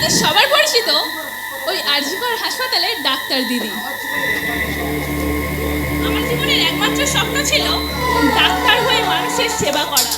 আমাদের সবার পরিচিত ওই আরজিকর হাসপাতালের ডাক্তার দিদি। আমার জীবনের একমাত্র স্বপ্ন ছিল ডাক্তার হয়ে মানুষের সেবা করা।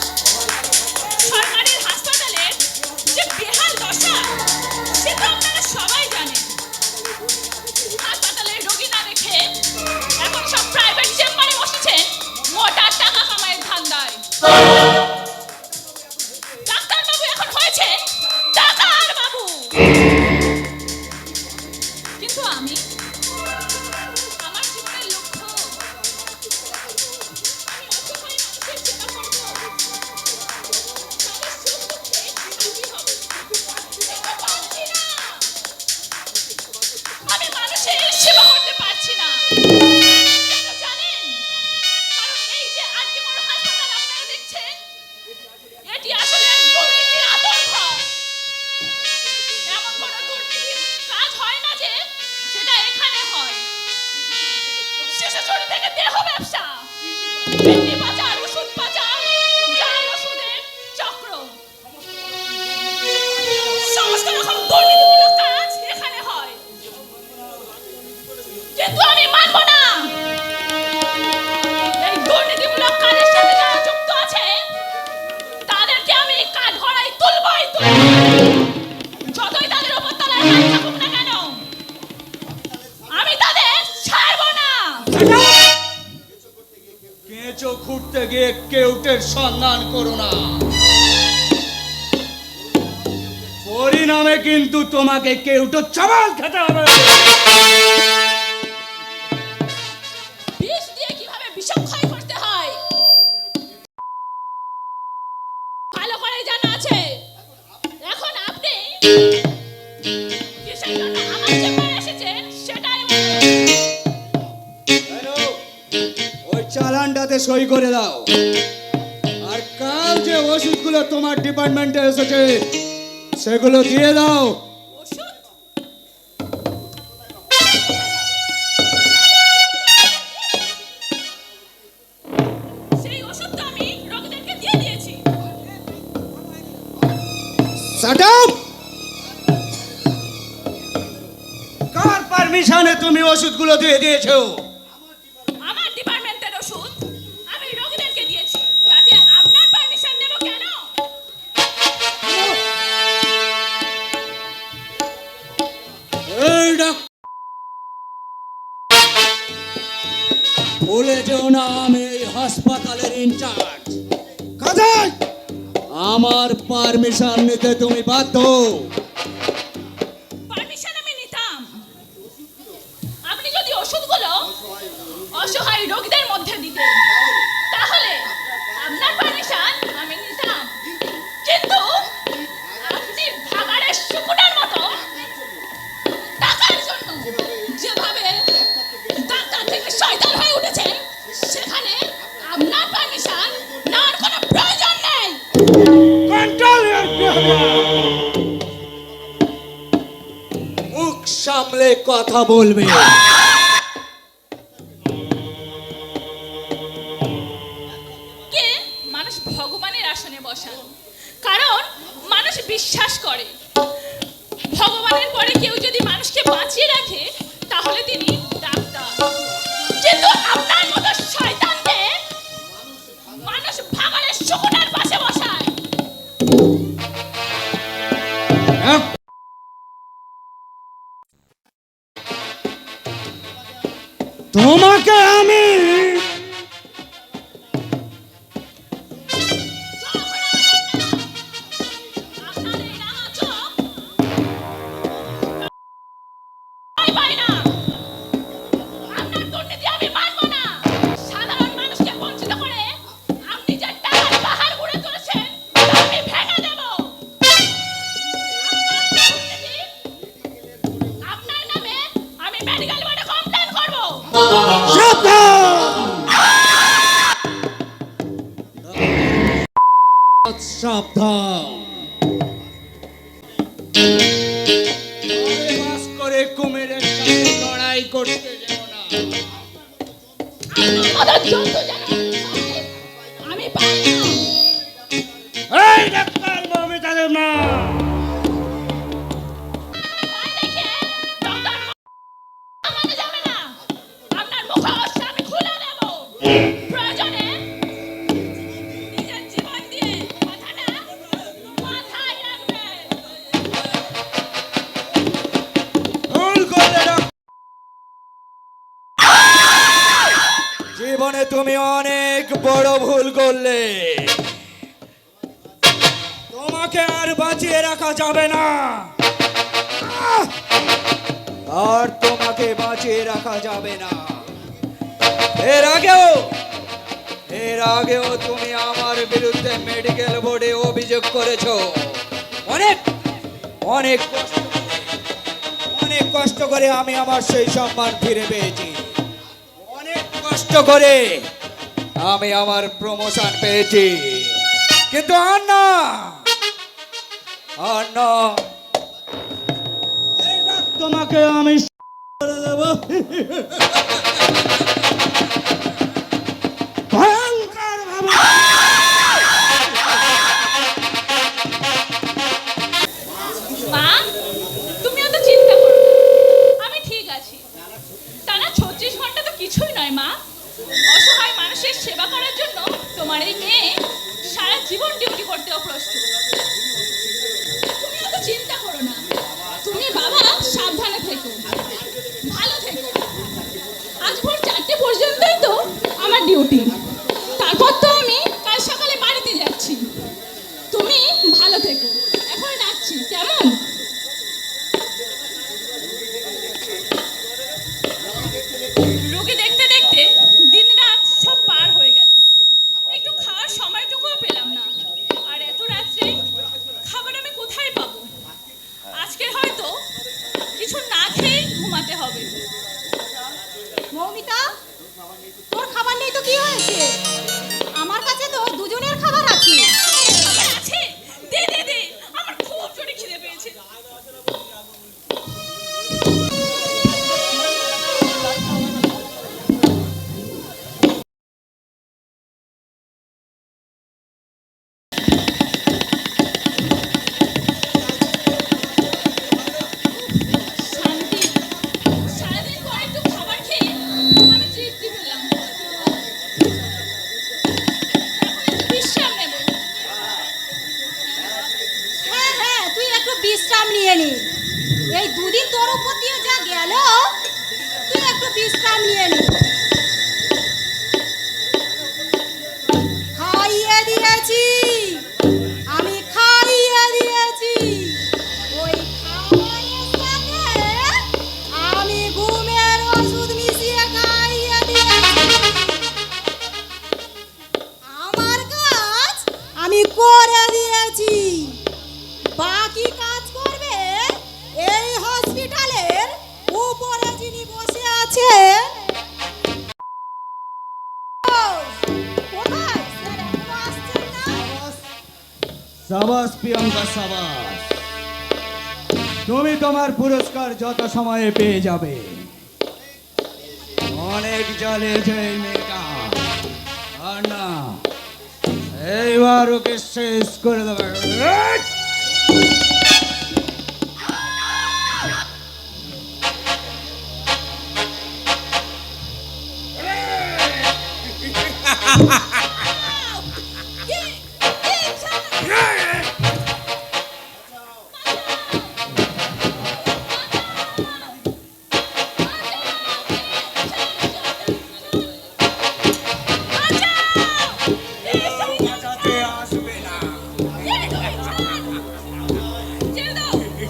কেঁচো খুঁড়তে গিয়ে কেউটের সন্ধান করো না। পরিণামে কিন্তু তোমাকে কেউটো চাবাল খেতে হবে। সই করে দাও। আর কাল যে ওষুধগুলো তোমার ডিপার্টমেন্টে এসেছে সেগুলো দিয়ে দাও। কার পারমিশনে তুমি ওষুধগুলো দিয়ে দিয়েছ? দলের ইনচার্জ। কাজে আমার পারমিশন নিতে তুমি বাধ্য। পারমিশন আমি নিতাম। আপনি যদি ওষুধগুলো অসহায় রোগীদের মধ্যে তাহলে আপনার পারমিশন আমি নিতাম। কিন্তু আপনি ভাগাড়ের শুকুটার মতো টাকার জন্য যেভাবে ডাক্তার থেকে শয়তান হয়ে উঠেছে, সেখানে মুখ সামলে কথা বলবে। যাবে না। আর তোমাকে বাঁচিয়ে রাখা যাবে না। এর আগেও এর আগেও তুমি আমার বিরুদ্ধে মেডিকেল বোর্ডে অভিযোগ করেছ। অনেক অনেক অনেক কষ্ট করে আমি আমার সেই সম্মান ফিরে পেয়েছি। অনেক কষ্ট করে আমি আমার প্রমোশন পেয়েছি। কিন্তু আর না। তোমাকে আমি করে দেব। ভয়ঙ্কর মা তুমি অত চিন্তা করো আমি ঠিক আছি। টানা ছত্রিশ ঘণ্টা তো কিছুই নয় মা। অসহায় মানুষের সেবা করার জন্য তোমার এই মেয়ে সারা জীবন ডিউটি করতেও প্রস্তুত। ডিউটি সাবাস, প্রিয়ঙ্কা সাবাস। তুমি তোমার পুরস্কার যত সময়ে পেয়ে যাবে। অনেক জলে এই মেয়েটা আর না, এইবার ওকে শেষ করে দেবে।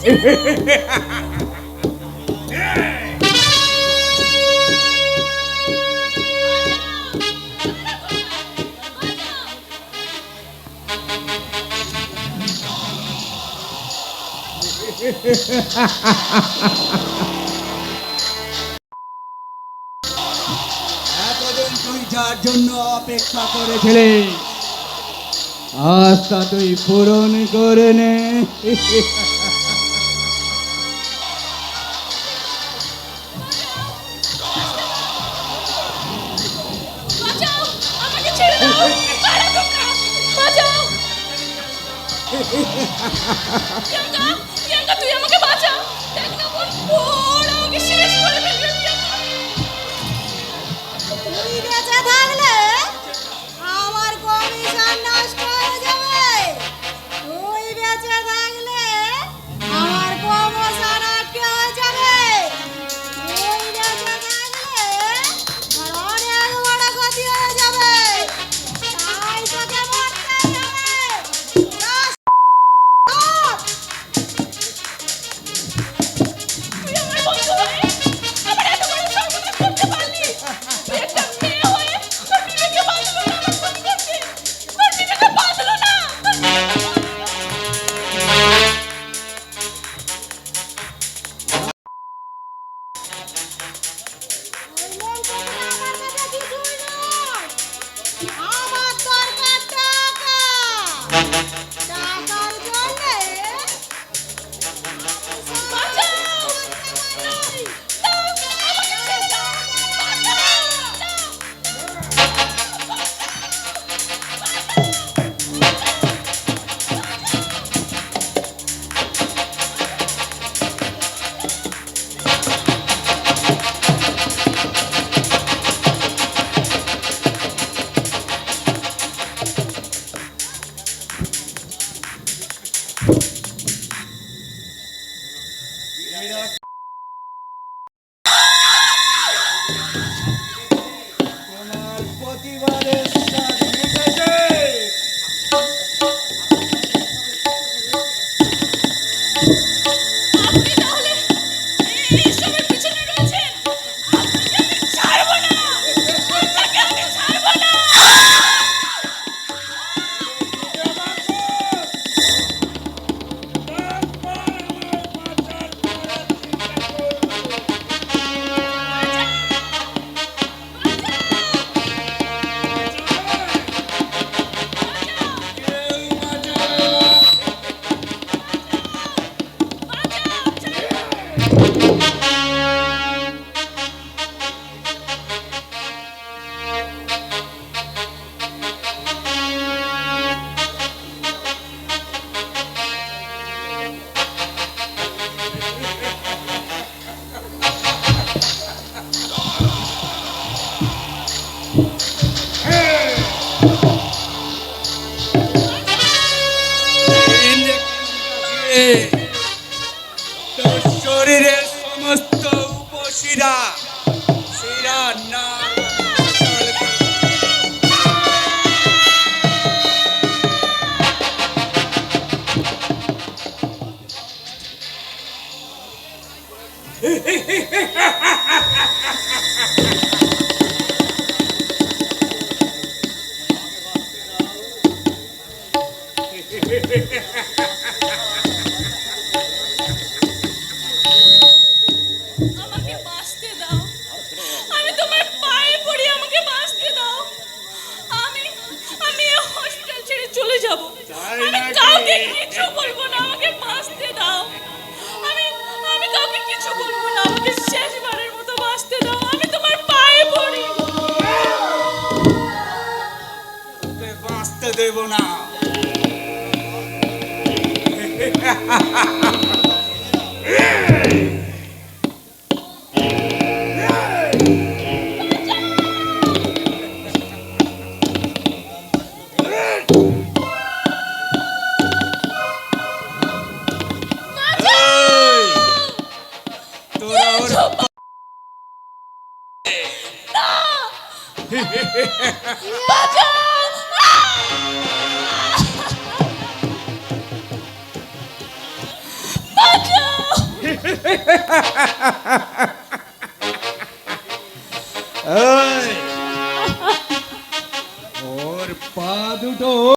এতদিন তুই যার জন্য অপেক্ষা করেছিলি তা তুই পূরণ করে নে। তুই ওর পা দুটো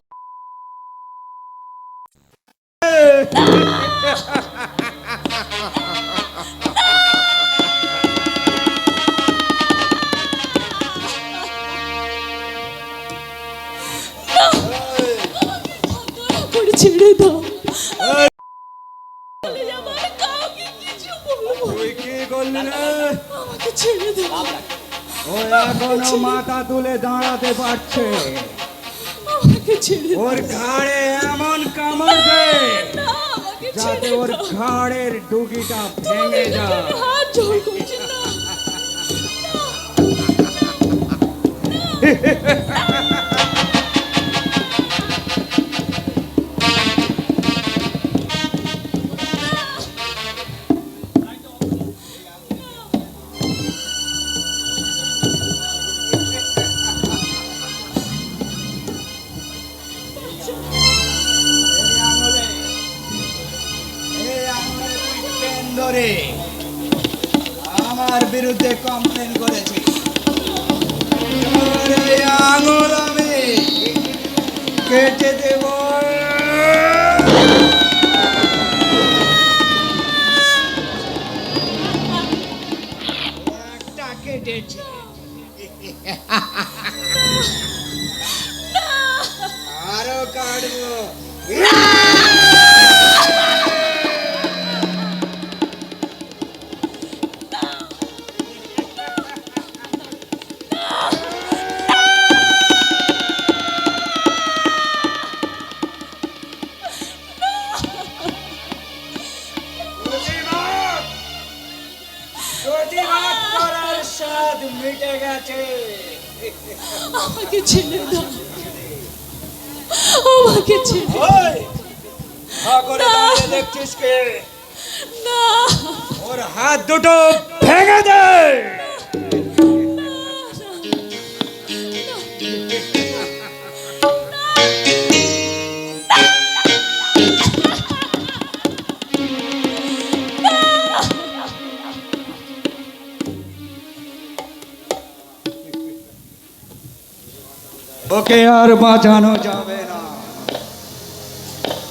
ওকে আর বাঁচানো যাবে না।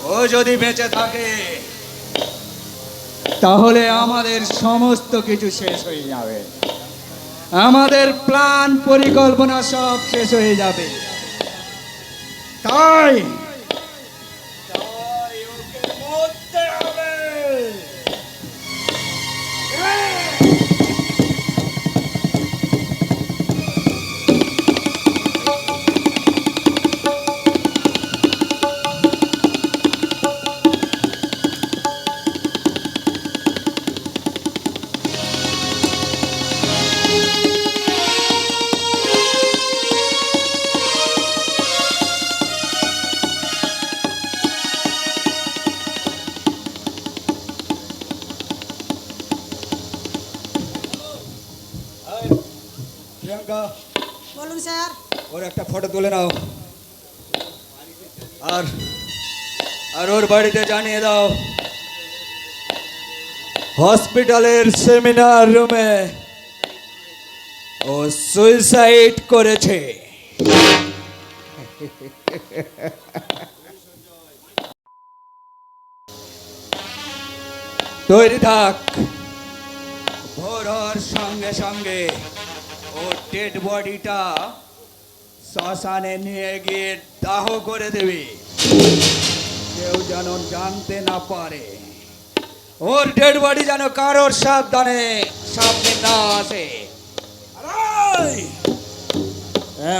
ও যদি বেঁচে থাকে, তাহলে আমাদের সমস্ত কিছু শেষ হয়ে যাবে। আমাদের প্ল্যান পরিকল্পনা সব শেষ হয়ে যাবে। তাই প্রিয়াঙ্কা বলুন স্যার। ওর একটা ফটো তুলে নাও। আর আর ওর বাড়িতে জানিয়ে দাও। হসপিটালের সেমিনার রুমে ও সুইসাইড করেছে। তৈরি থাক। ভোর সঙ্গে সঙ্গে ও ডেড বডিটা শ্মশানে নিয়ে গিয়ে দাহ করে দেবে। কেউ যেন জানতে না পারে। ওর ডেড বডি যেন কারোর সাবধানে, সামনে না আসে।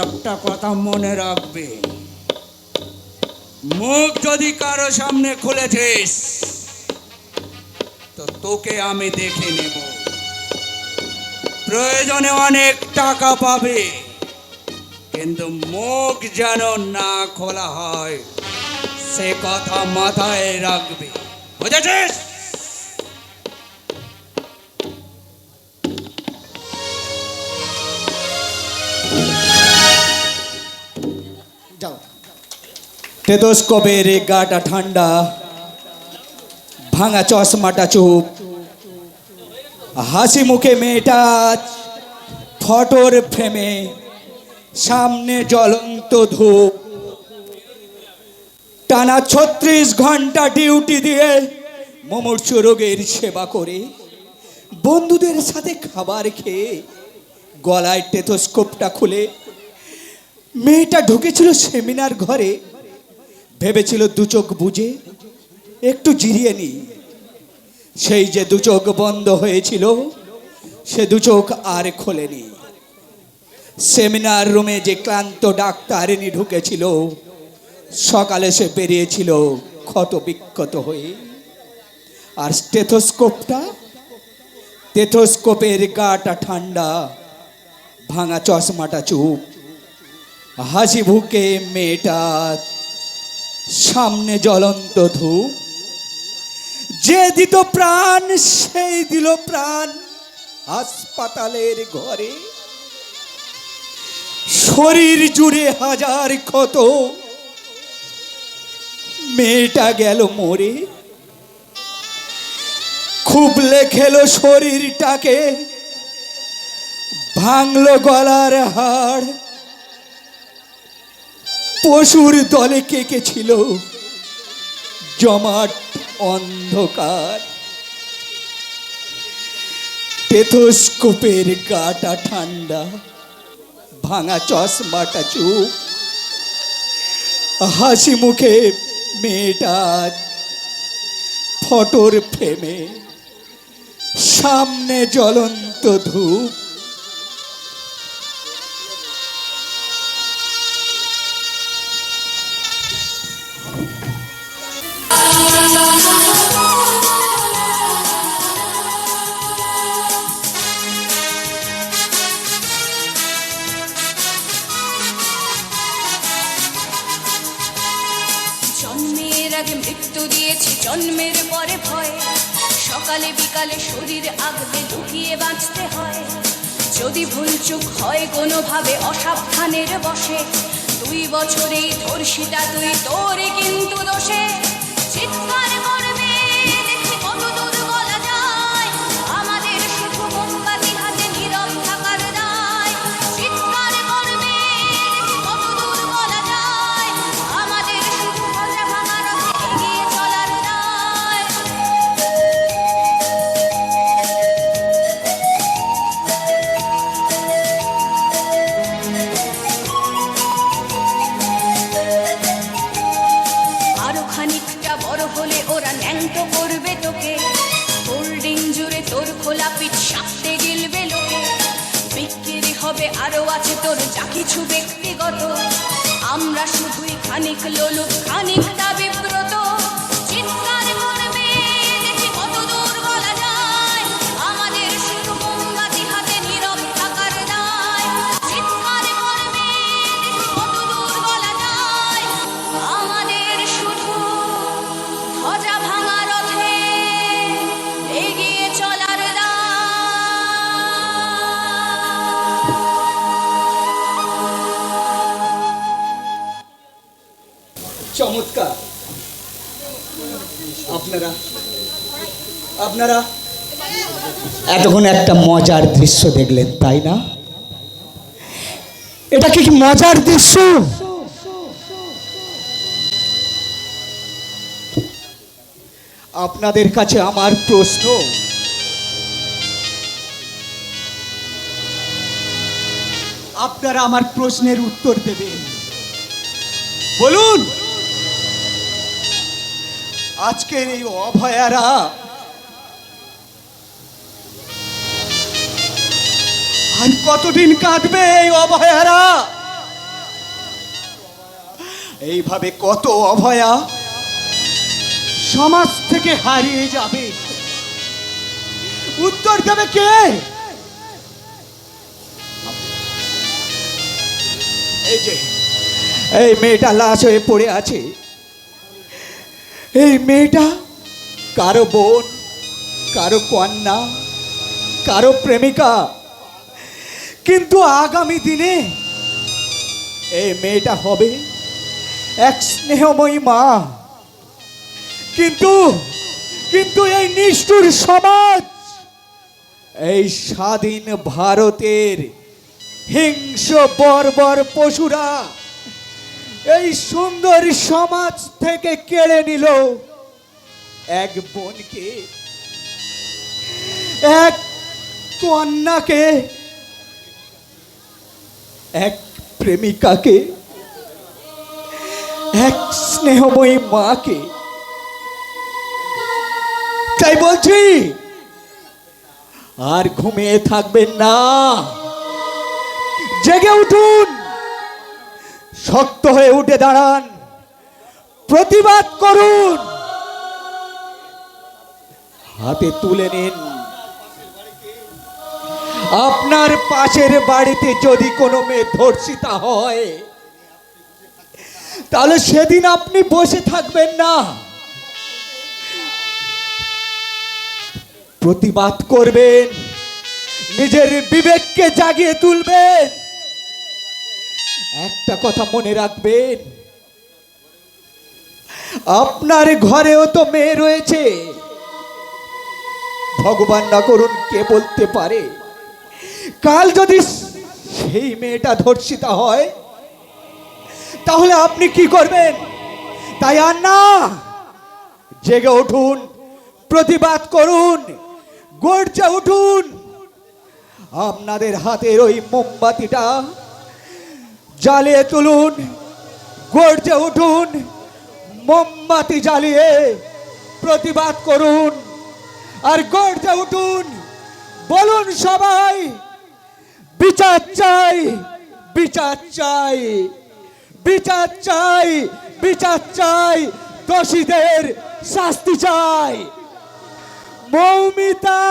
একটা কথা মনে রাখবে। মুখ যদি কারও সামনে খুলেছিস, তো তোকে আমি দেখে নেব। প্রয়োজনে অনেক টাকা পাবে। কিন্তু মুখ যেন না খোলা হয়, সে কথা মাথায় রাখবে। বুঝেছিস? যাও। টেতোস্কোপের গাটা ঠান্ডা, ভাঙা চশমাটা চুপ। হাসি মুখে মেয়েটা ফটোর ফ্রেমে সামনে জ্বলন্ত ধূপ। টানা ছত্রিশ ঘণ্টা ডিউটি দিয়ে মুমূর্ষ রোগের সেবা করে, বন্ধুদের সাথে খাবার খেয়ে গলায় টেথোস্কোপটা খুলে, মেয়েটা ঢুকেছিল সেমিনার ঘরে, ভেবেছিল দু চোখ বুঝে একটু জিরিয়ে নি সেই যে দু চোখ বন্ধ হয়েছিল, সে দু চোখ আর খোলেনি। সেমিনার রুমে যে ক্লান্ত ডাক্তারিনী ঢুকেছিল, সকালে সে বেরিয়েছিল ক্ষত বিক্ষত হয়ে। আর স্টেথোস্কোপটা টেথোস্কোপের গাটা ঠান্ডা, ভাঙা চশমাটা চুপ। হাসি ভুকে মেয়েটা সামনে জ্বলন্ত ধূপ। যে দিত প্রাণ, সেই দিল প্রাণ হাসপাতালের ঘরে। শরীর জুড়ে হাজার ক্ষত, মেয়েটা গেল মরে। খুব লেখেলো শরীরটাকে, ভাঙলো গলার হাড়। পশুর দলে কে কে ছিল? জমাট অন্ধকার। টেথোস্কোপের গাটা ঠান্ডা, ভাঙা চশমাটা চুপ। হাসি মুখে মেয়েটা ফটোর ফ্রেমে, সামনে জ্বলন্ত ধূপ। সকালে বিকালে শরীর আগলে ঢুকিয়ে বাঁচতে হয়। যদি ভুল চুক হয় কোনোভাবে, অসাবধানের বসে দুই বছরেই ধর্ষিতা তুই তোরে কিন্তু দোষে। আপনারা? এতক্ষণ একটা মজার দৃশ্য দেখলেন, তাই না? এটা কি মজার দৃশ্য? আপনাদের কাছে আমার প্রশ্ন। আপনারা আমার প্রশ্নের উত্তর দেবেন। বলুন। আজকের এই অভয়ারা আর কতদিন কাটবে এই অভয়ারা? এইভাবে কত অভয়া? সমাজ থেকে হারিয়ে যাবে। উত্তর দেবে কে? এই যে, এই মেয়েটা লাশ হয়ে পড়ে আছে। এই মেয়েটা কারও বোন, কারও কন্যা, কারও প্রেমিকা কিন্তু আগামী দিনে এই মেয়েটা হবে এক স্নেহময়ী মা। কিন্তু কিন্তু এই নিষ্ঠুর সমাজ, এই স্বাধীন ভারতের হিংস্র, বর্বর পশুরা এই সুন্দর সমাজ থেকে কেড়ে নিল এক বোনকে, এক কন্যাকে এক প্রেমিকাকে, এক স্নেহময়ী মাকে। তাই বলছি, আর ঘুমিয়ে থাকবেন না। জেগে উঠুন, শক্ত হয়ে উঠে দাঁড়ান, প্রতিবাদ করুন। হাতে তুলে নিন। আপনার পাশের বাড়িতে যদি কোনো মেয়ে ধর্ষিতা হয়, তাহলে সেদিন আপনি বসে থাকবেন না। প্রতিবাদ করবেন, নিজের বিবেককে জাগিয়ে তুলবেন। একটা কথা মনে রাখবেন, আপনার ঘরেও তো মেয়ে রয়েছে। ভগবান না করুন কে বলতে পারে? কাল যদি সেই মেয়েটা ধর্ষিতা হয়, তাহলে আপনি কি করবেন? তাই আর না। জেগে উঠুন, প্রতিবাদ করুন, গর্জে উঠুন। আপনাদের হাতের ওই মোমবাতিটা জ্বালিয়ে তুলুন, গর্জে উঠুন, মোমবাতি জ্বালিয়ে প্রতিবাদ করুন। আর গর্জে উঠুন, বলুন সবাই বিচার চাই বিচার চাই বিচার চাই বিচার চাই দোষীদের শাস্তি চাই। মৌমিতা!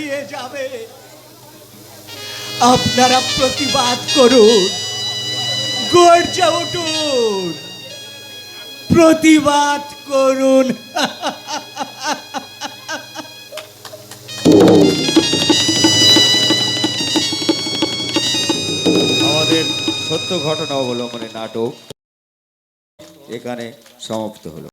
হারিয়ে যাবে। আপনারা প্রতিবাদ করুন। গর্জে উঠুন। প্রতিবাদ করুন। আমাদের সত্য ঘটনা অবলম্বনে নাটক এখানে সমাপ্ত হলো।